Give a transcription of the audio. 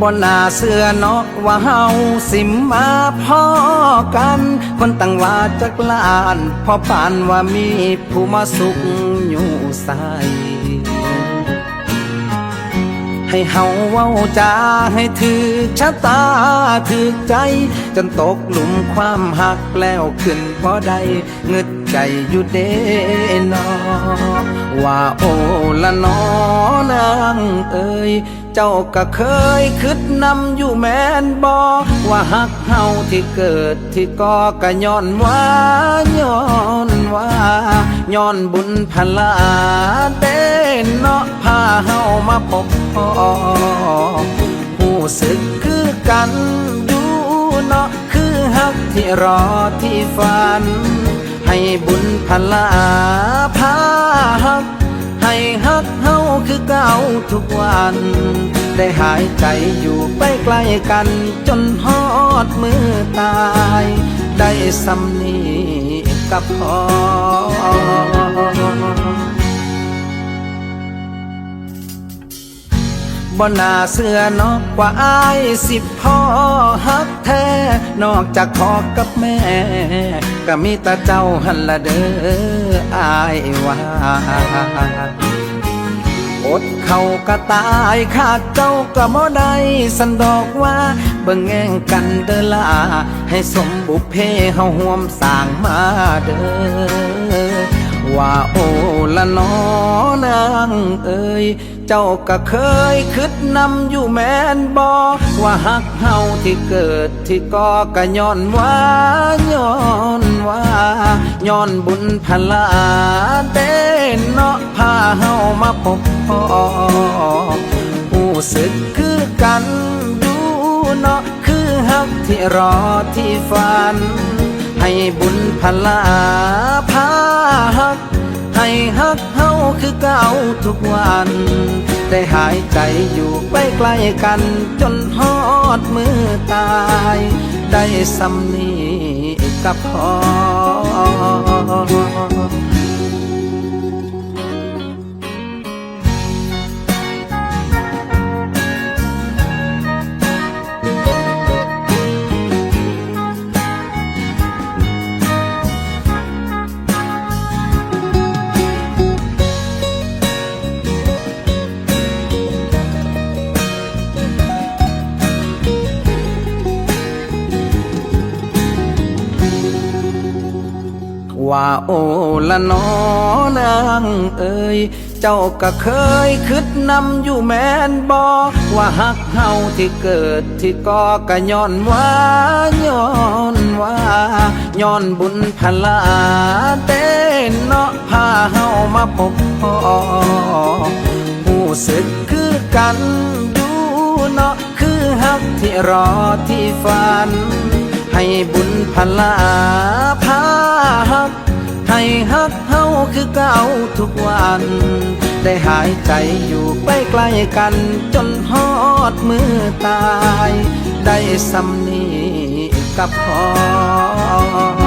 บนหน้าเสื้อนอกว่าเฮาสิมาพ่อกัน คนตั้งว่าจักลานพอปานว่ามีผู้มาสุขอยู่ใส ให้เฮาเว้าจาให้ถือชะตาถือใจ จนตกหลุมความหักแล้วขึ้นพอได้เงึดใจอยู่เด้นอว่าโอละนอนางเอ้ยเจ้าก็เคยคิดนำอยู่แม่นบอว่าหักเฮาที่เกิดที่ก่อก็ย้อนว่าย้อน ย้อนบุญพลาเต้นเนาะพาเฮามาพบพ่อผู้สึกคือกันอยู่เนาะคือหักที่รอที่ฝัน ให้บุญพลาพาหัก ให้ฮักเฮาคือเก่าทุกวัน ได้หายใจอยู่ไปใกล้กันจนฮอดมือตาย ได้สำนี กับพอบ่นาเสื้อนอกกว่าอายสิพ่อฮักแท้ นอกจากพ่อกับแม่ ก็มีแต่เจ้าหันละเด้ออายว่าอดเขาก็ตายขาดเจ้าก็บ่ได้สันดอกว่า เบิ่งแง่งกันเด้อล่ะให้สมบุพเพเฮาห่วมสร้างมาเด้อว่าโอละนอนางเอ้ยเจ้าก็เคยคิดนำอยู่แม่นบอว่าหักเฮาที่เกิดที่ก่อก็ย้อนว่าย้อนว่าย้อนบุญพลาเต้นเนาะพาเฮามาพบพอผู้สึกคือกัน เนาะคือหักที่รอที่ฝัน ให้บุญพลาพาหัก ให้ฮักเฮาคือเก่าทุกวัน ได้หายใจอยู่ไปใกล้กัน จนฮอดมือตาย ได้สำนีกับพอ ว่าโอละนอนางเอ้ยเจ้าก็เคยคิดนำอยู่แม่นบอว่าหักเฮาที่เกิดที่ก่อก็ย้อนว่าย้อนว่าย้อนบุญพลาเต้นเนาะพาเฮามาพบพ่อผู้สึกคือกันดูเนาะคือหักที่รอที่ฝัน ให้บุญพลาพาหัก ให้ฮักเฮาคือเก่าทุกวัน ได้หายใจอยู่ใกล้ใกล้กัน จนฮอดมือตาย ได้สำนีกับพอ